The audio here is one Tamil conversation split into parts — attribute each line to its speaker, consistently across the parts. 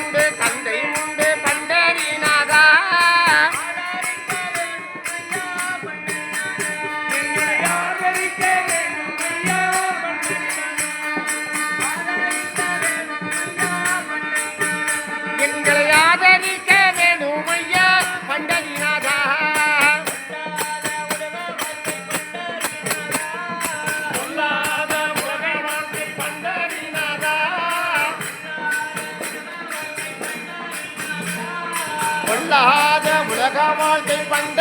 Speaker 1: கண்டு உலக வாழ்க்கை பண்டரிநாதா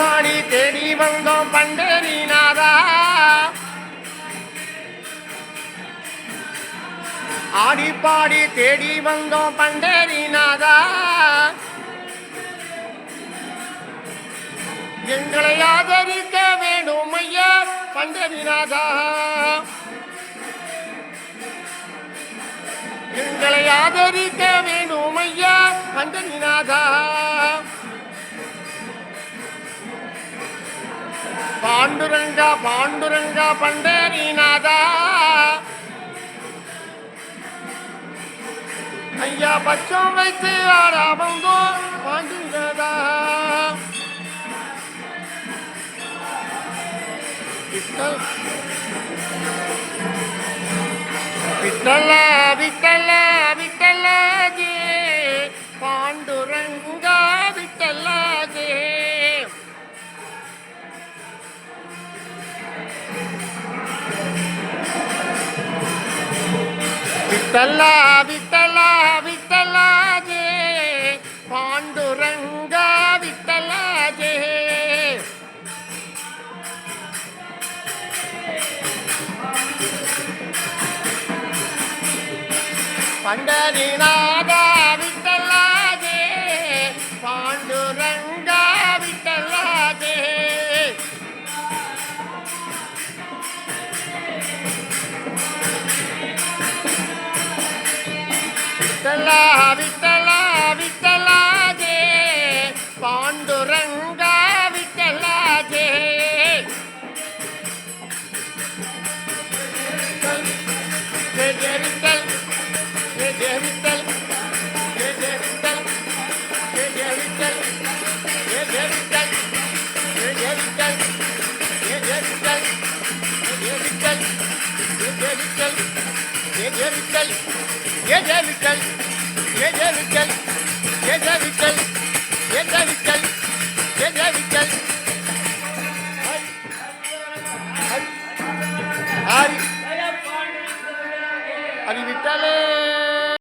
Speaker 1: பாடி தேடி வந்தோம் பண்டேரிநாதா ஆடி பாடி தேடி வந்தோம் பண்டேரிநாதா எங்களை ஆதரிக்க வேண்டும் ஐயா பண்டரிநாதா எங்களை ஆதரிக்க வேண்டும் ஐயா பண்டரிநாதா பாண்டுரங்கா பாண்டுரங்கா பண்டரிநாதா ஐயா பச்சம் வைத்து ஆடா பாண்டுங்கதா பித்தல். பித்தல்லா விட்டலா விட்டலா விட்டல பாண்டுரங்கா பாண்டுரங்க பண்டரிநாதா விட்டலா விட்டலாஜே பாண்டுரங்கா விட்டலாஜே ஜெய விட்டல் ஜெய விட்டல் ஜெய விட்டல் ஜெய விட்டல் ஜெய விட்டல் ஜெய விட்டல் ஜெய விட்டல் ஜெய விட்டல் ஜெய விட்டல் ஜெய விட்டல் ஜெய விட்டல் American